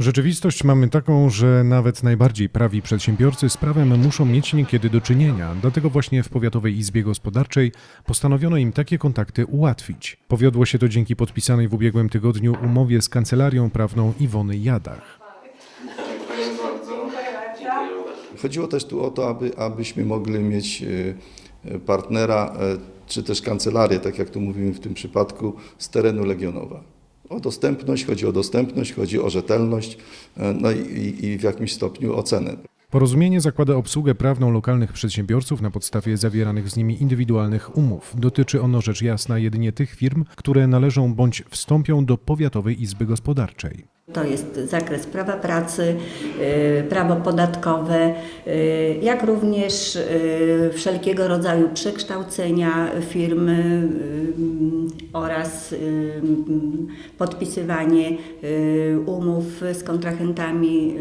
Rzeczywistość mamy taką, że nawet najbardziej prawi przedsiębiorcy z prawem muszą mieć niekiedy do czynienia. Dlatego właśnie w Powiatowej Izbie Gospodarczej postanowiono im takie kontakty ułatwić. Powiodło się to dzięki podpisanej w ubiegłym tygodniu umowie z kancelarią prawną Iwony Jadach. Chodziło też tu o to, aby, abyśmy mogli mieć e, partnera, e, czy też kancelarię, tak jak tu mówimy w tym przypadku, z terenu Legionowa. O dostępność, chodzi o dostępność, chodzi o rzetelność, e, no i, i w jakimś stopniu o cenę. Porozumienie zakłada obsługę prawną lokalnych przedsiębiorców na podstawie zawieranych z nimi indywidualnych umów. Dotyczy ono rzecz jasna jedynie tych firm, które należą bądź wstąpią do Powiatowej Izby Gospodarczej. To jest zakres prawa pracy, y, prawo podatkowe, y, jak również y, wszelkiego rodzaju przekształcenia firmy oraz podpisywanie umów z kontrahentami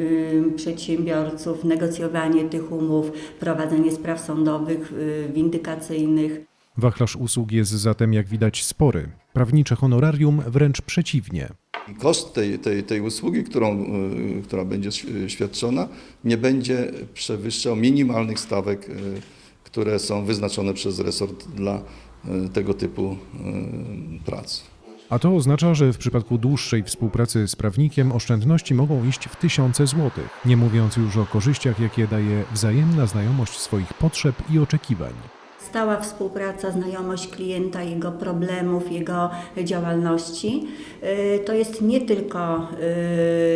przedsiębiorców, negocjowanie tych umów, prowadzenie spraw sądowych, windykacyjnych. Wachlarz usług jest zatem, jak widać, spory. Prawnicze honorarium wręcz przeciwnie. Koszt tej, tej, tej usługi, którą, e, która będzie świadczona, nie będzie przewyższał minimalnych stawek, e, które są wyznaczone przez resort dla e, tego typu prac. A to oznacza, że w przypadku dłuższej współpracy z prawnikiem oszczędności mogą iść w tysiące złotych, nie mówiąc już o korzyściach, jakie daje wzajemna znajomość swoich potrzeb i oczekiwań. Stała współpraca, znajomość klienta, jego problemów, jego działalności. Y, To jest nie tylko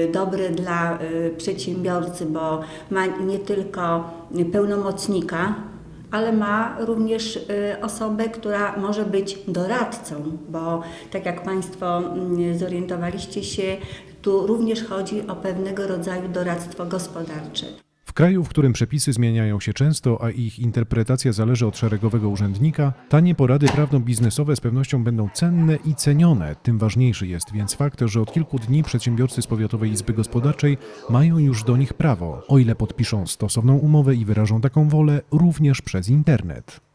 y, dobre dla y, przedsiębiorcy, bo ma nie tylko pełnomocnika, ale ma również osobę, która może być doradcą, bo tak jak Państwo mm, zorientowaliście się, tu również chodzi o pewnego rodzaju doradztwo gospodarcze. W kraju, w którym przepisy zmieniają się często, a ich interpretacja zależy od szeregowego urzędnika, tanie porady prawno-biznesowe z pewnością będą cenne i cenione. Tym ważniejszy jest więc fakt, że od kilku dni przedsiębiorcy z Powiatowej Izby Gospodarczej mają już do nich prawo, o ile podpiszą stosowną umowę i wyrażą taką wolę również przez internet.